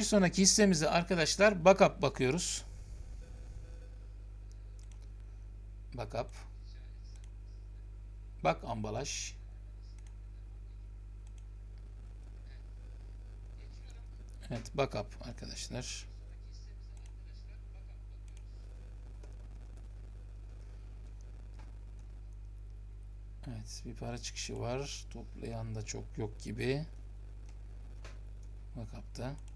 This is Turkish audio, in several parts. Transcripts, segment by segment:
Bir sonraki hissemize arkadaşlar backup bakıyoruz. Backup. Bak ambalaj. Evet backup arkadaşlar. Evet bir para çıkışı var. Toplayan da çok yok gibi. Backup'ta.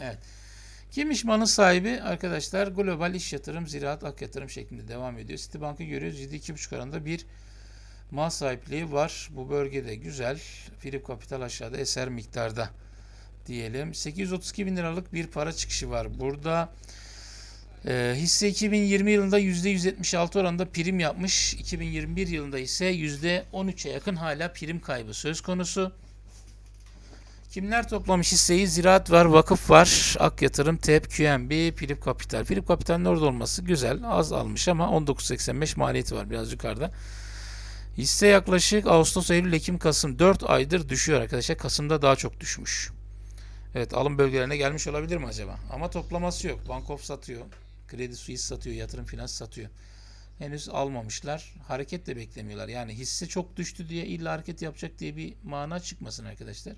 Evet. Kimmiş malın sahibi? Arkadaşlar global iş yatırım, ziraat, ak yatırım şeklinde devam ediyor. Citibank'ı görüyoruz. %2,5 oranında bir mal sahipliği var. Bu bölgede güzel. Filip Kapital aşağıda eser miktarda diyelim. 832 bin liralık bir para çıkışı var. Burada e, hisse 2020 yılında %176 oranında prim yapmış. 2021 yılında ise %13'e yakın hala prim kaybı söz konusu. Kimler toplamış hisseyi? Ziraat var, vakıf var, Ak Yatırım, TEP, QNB, Philip Kapital. Philip Kapital'in orada olması güzel. Az almış ama 19.85 maliyeti var biraz yukarıda. Hisse yaklaşık Ağustos, Eylül, Ekim, Kasım 4 aydır düşüyor arkadaşlar. Kasım'da daha çok düşmüş. Evet alım bölgelerine gelmiş olabilir mi acaba? Ama toplaması yok. Bankof satıyor. Kredi Suisse satıyor. Yatırım Finans satıyor. Henüz almamışlar. Hareket de beklemiyorlar. Yani hisse çok düştü diye illa hareket yapacak diye bir mana çıkmasın arkadaşlar.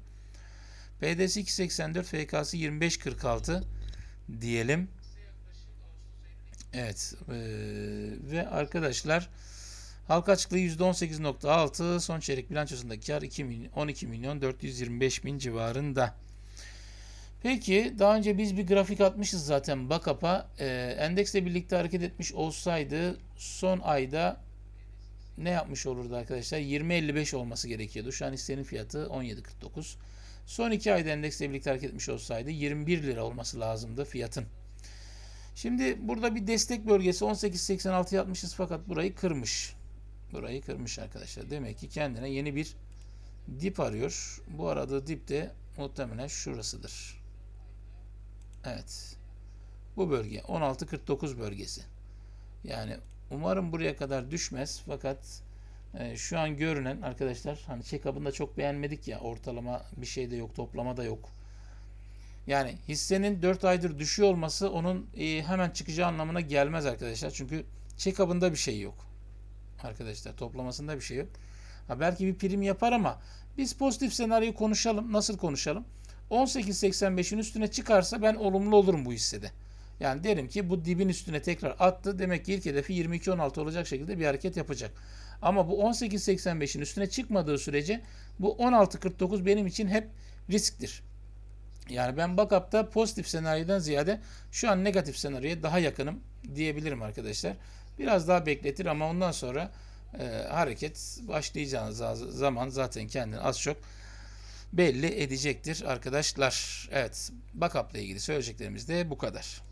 PDS 284, FK'sı 2546 diyelim. Evet. Ee, ve arkadaşlar halka açıklığı %18.6 son çeyrek bilançosunda kar 2 milyon, 12 milyon 425 bin civarında. Peki daha önce biz bir grafik atmışız zaten Bakap'a. Ee, endeksle birlikte hareket etmiş olsaydı son ayda ne yapmış olurdu arkadaşlar? 20.55 olması gerekiyordu. Şu an hissenin fiyatı 17.49. Son 2 ayda endeksle birlikte hareket etmiş olsaydı 21 lira olması lazımdı fiyatın. Şimdi burada bir destek bölgesi 18.86 yapmışız fakat burayı kırmış. Burayı kırmış arkadaşlar. Demek ki kendine yeni bir dip arıyor. Bu aradığı dip de muhtemelen şurasıdır. Evet. Bu bölge 16.49 bölgesi. Yani umarım buraya kadar düşmez fakat e, şu an görünen arkadaşlar hani check-up'ını çok beğenmedik ya ortalama bir şey de yok toplama da yok. Yani hissenin 4 aydır düşüyor olması onun e, hemen çıkacağı anlamına gelmez arkadaşlar. Çünkü check-up'ında bir şey yok. Arkadaşlar toplamasında bir şey yok. Ha, belki bir prim yapar ama biz pozitif senaryoyu konuşalım. Nasıl konuşalım? 18.85'in üstüne çıkarsa ben olumlu olurum bu hissede. Yani derim ki bu dibin üstüne tekrar attı. Demek ki ilk hedefi 22.16 olacak şekilde bir hareket yapacak. Ama bu 18.85'in üstüne çıkmadığı sürece bu 16.49 benim için hep risktir. Yani ben backup'ta pozitif senaryodan ziyade şu an negatif senaryoya daha yakınım diyebilirim arkadaşlar. Biraz daha bekletir ama ondan sonra e, hareket başlayacağınız zaman zaten kendini az çok belli edecektir arkadaşlar. Evet, backup'la ilgili söyleyeceklerimiz de bu kadar.